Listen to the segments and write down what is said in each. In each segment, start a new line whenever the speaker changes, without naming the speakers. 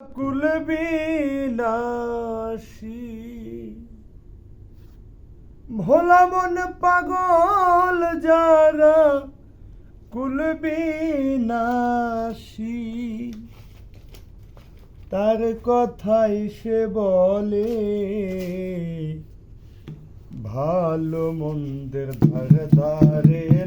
কুল বিনাশী ভোলা মন পাগল যারা কুল বিনাশী তার কথাই সে বলে, ভালো মন্দের ধারে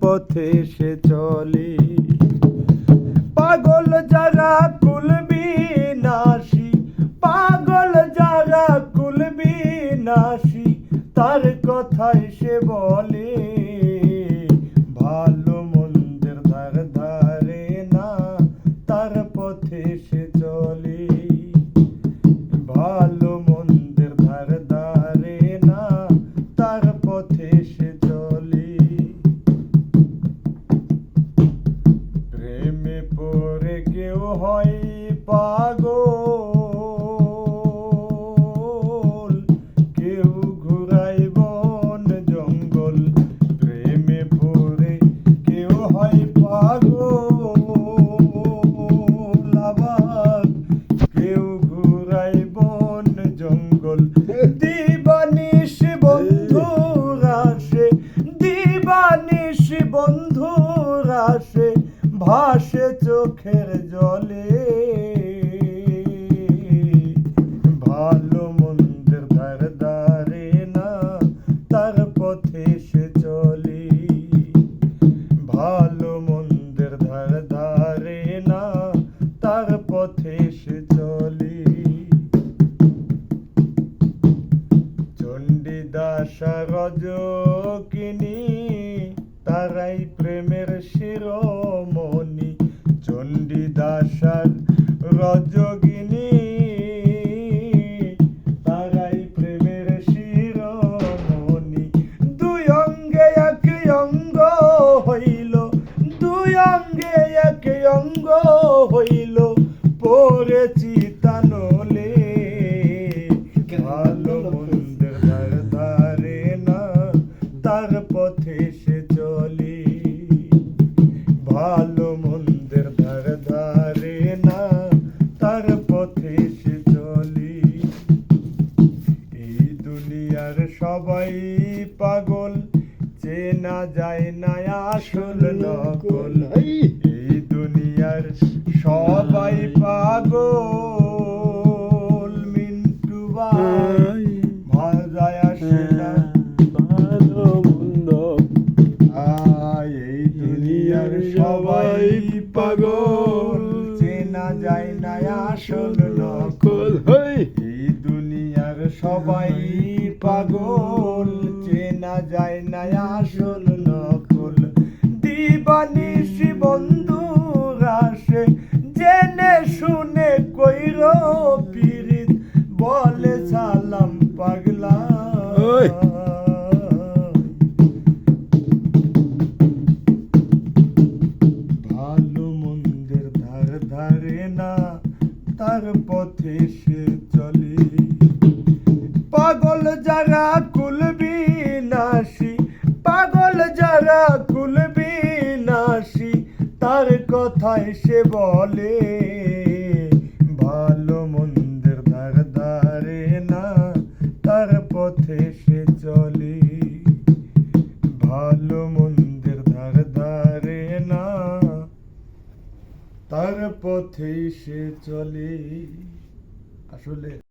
পথে সে চলে। জঙ্গল দিবানিস বন্ধু রাশে দিবানিস বন্ধু রাশে ভাসে চোখের জলে। চণ্ডীদাসা রজকিনী, তারাই প্রেমের শিরোমণি। চণ্ডীদাসার রজকিনী, তারাই প্রেমের শিরোমণি। দুই অঙ্গে এক অঙ্গ হইল, দুই অঙ্গে এক অঙ্গ হইল। তার পথে সে চলি। ভালো মন্দের ধার ধারে না তার পথে সে চলি। এই দুনিয়ার সবাই পাগল চেনা যায় না আসল নকল। এই দুনিয়ার সবাই পাগল মিন্টু ভাই চেনা না আসল নকল।
কল হই।
এই দুনিয়ার সবাই পাগল। চেনা যায় না আসল নকল। দিবানিশি বন্ধু রাশে জেনে শুনে কইর পিরিত বলে সালাম পাগলা। পথে সে চলে। পাগল যারা কুল বিনাশী পাগল যারা কুল বিনাশী তার কথাই সে বলে। ভালো মন্দের ধার ধারে না, তার পথে সে চলে। ভালো মন্দের ধার ধারে না, তার পথেই সে চলে। আসলে